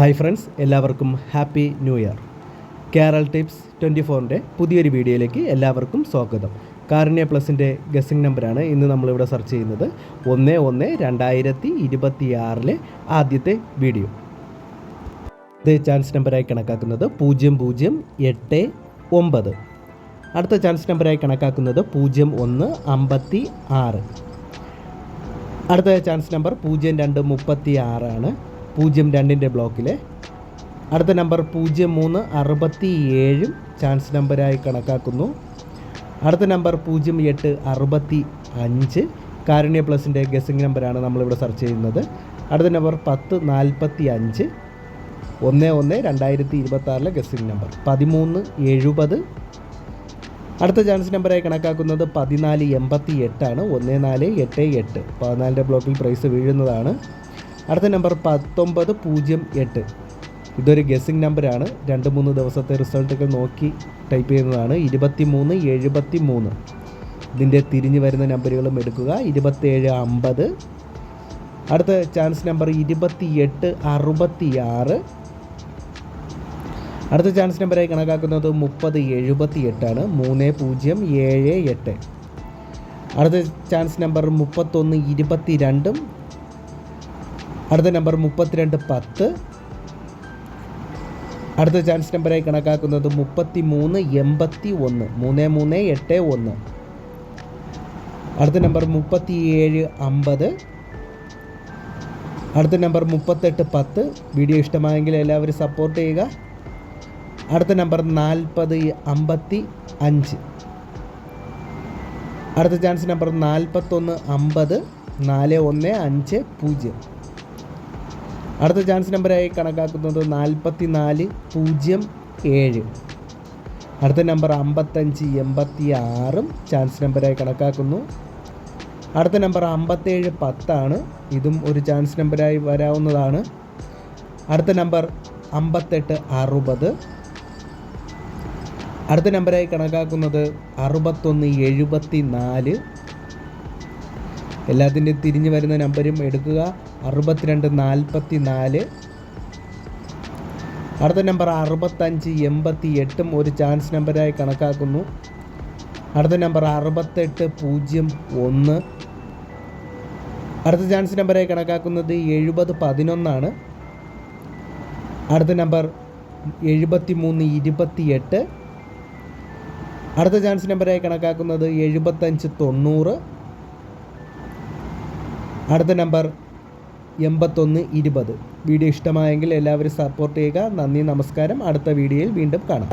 Hi friends എല്ലാവർക്കും happy new year. Kerala tips twenty ഫോറിന്റെ പുതിയൊരു വീഡിയോയിലേക്ക് എല്ലാവർക്കും സ്വാഗതം. കാരുണ്യ പ്ലസിന്റെ ഗസ്സിംഗ് നമ്പറാണ് ഇന്ന് നമ്മളിവിടെ സെർച്ച് ചെയ്യുന്നത്. ഒന്ന് ഒന്ന് രണ്ടായിരത്തി ഇരുപത്തിയാറിലെ ആദ്യത്തെ വീഡിയോ. ഇത് ചാൻസ് നമ്പറായി കണക്കാക്കുന്നത് പൂജ്യം പൂജ്യം എട്ട് ഒമ്പത്. അടുത്ത ചാൻസ് നമ്പറായി കണക്കാക്കുന്നത് പൂജ്യം ഒന്ന് അമ്പത്തി ആറ്. അടുത്ത ചാൻസ് നമ്പർ പൂജ്യം രണ്ട് മുപ്പത്തി ആറാണ് പൂജ്യം രണ്ടിന്റെ ബ്ലോക്കിലെ. അടുത്ത നമ്പർ പൂജ്യം മൂന്ന് അറുപത്തി ഏഴും ചാൻസ് നമ്പറായി കണക്കാക്കുന്നു. അടുത്ത നമ്പർ പൂജ്യം എട്ട് അറുപത്തി അഞ്ച് കാരുണ്യ പ്ലസിന്റെ ഗസിംഗ് നമ്പറാണ് നമ്മളിവിടെ സെർച്ച് ചെയ്യുന്നത്. അടുത്ത നമ്പർ പത്ത് നാൽപ്പത്തി അഞ്ച് ഒന്ന് ഒന്ന് രണ്ടായിരത്തി ഇരുപത്തി ഗസിംഗ് നമ്പർ പതിമൂന്ന് എഴുപത്. അടുത്ത ചാൻസ് നമ്പറായി കണക്കാക്കുന്നത് പതിനാല് എൺപത്തി എട്ടാണ് ഒന്ന് നാല് എട്ട് എട്ട്. പതിനാലിന്റെ ബ്ലോക്കിൽ പ്രൈസ് വീഴുന്നതാണ്. അടുത്ത നമ്പർ പത്തൊമ്പത് പൂജ്യം എട്ട്. ഇതൊരു ഗസ്സിംഗ് നമ്പറാണ് രണ്ട് മൂന്ന് ദിവസത്തെ റിസൾട്ടുകൾ നോക്കി ടൈപ്പ് ചെയ്യുന്നതാണ്. ഇരുപത്തി മൂന്ന് എഴുപത്തി മൂന്ന് ഇതിന്റെ തിരിഞ്ഞു വരുന്ന നമ്പറുകളും എടുക്കുക. ഇരുപത്തേഴ് അമ്പത്. അടുത്ത ചാൻസ് നമ്പർ ഇരുപത്തി എട്ട് അറുപത്തി ആറ് അടുത്ത ചാൻസ് നമ്പറായി കണക്കാക്കുന്നത് മുപ്പത് എഴുപത്തി എട്ടാണ് മൂന്ന് പൂജ്യം ഏഴ് എട്ട്. അടുത്ത ചാൻസ് നമ്പർ മുപ്പത്തൊന്ന് ഇരുപത്തി രണ്ടും അടുത്ത നമ്പർ മുപ്പത്തിരണ്ട് പത്ത്. അടുത്ത ചാൻസ് നമ്പറായി കണക്കാക്കുന്നത് മുപ്പത്തി മൂന്ന് എൺപത്തി ഒന്ന് മൂന്ന് മൂന്ന് എട്ട് ഒന്ന്. അടുത്ത നമ്പർ മുപ്പത്തി ഏഴ് അമ്പത്. അടുത്ത നമ്പർ മുപ്പത്തെട്ട് പത്ത്. വീഡിയോ ഇഷ്ടമായെങ്കിൽ എല്ലാവരും സപ്പോർട്ട് ചെയ്യുക. അടുത്ത നമ്പർ നാൽപ്പത് അമ്പത്തി അഞ്ച് അടുത്ത ചാൻസ് നമ്പർ നാൽപ്പത്തൊന്ന് അമ്പത്. നാല് ഒന്ന് അഞ്ച് പൂജ്യം. അടുത്ത ചാൻസ് നമ്പറായി കണക്കാക്കുന്നത് നാൽപ്പത്തി നാല് പൂജ്യം ഏഴ്. അടുത്ത നമ്പർ അമ്പത്തഞ്ച് എൺപത്തി ആറും ചാൻസ് നമ്പറായി കണക്കാക്കുന്നു. അടുത്ത നമ്പർ അമ്പത്തേഴ് പത്താണ്. ഇതും ഒരു ചാൻസ് നമ്പറായി വരാവുന്നതാണ്. അടുത്ത നമ്പർ അമ്പത്തെട്ട് അറുപത്. അടുത്ത നമ്പറായി കണക്കാക്കുന്നത് അറുപത്തൊന്ന് എഴുപത്തി നാല് എല്ലാത്തിന്റെയും തിരിഞ്ഞു വരുന്ന നമ്പരും എടുക്കുക. അറുപത്തിരണ്ട് നാൽപ്പത്തി നാല് അടുത്ത നമ്പർ അറുപത്തഞ്ച് എൺപത്തി എട്ടും ഒരു ചാൻസ് നമ്പറായി കണക്കാക്കുന്നു. അടുത്ത നമ്പർ അറുപത്തെട്ട് പൂജ്യം ഒന്ന്. അടുത്ത ചാൻസ് നമ്പറായി കണക്കാക്കുന്നത് എഴുപത് പതിനൊന്നാണ്. അടുത്ത നമ്പർ എഴുപത്തി മൂന്ന് ഇരുപത്തി എട്ട് അടുത്ത ചാൻസ് നമ്പറായി കണക്കാക്കുന്നത് എഴുപത്തഞ്ച് തൊണ്ണൂറ്. അടുത്ത നമ്പർ എൺപത്തൊന്ന് ഇരുപത്. വീഡിയോ ഇഷ്ടമായെങ്കിൽ എല്ലാവരും സപ്പോർട്ട് ചെയ്യുക. നന്ദി നമസ്കാരം. അടുത്ത വീഡിയോയിൽ വീണ്ടും കാണാം.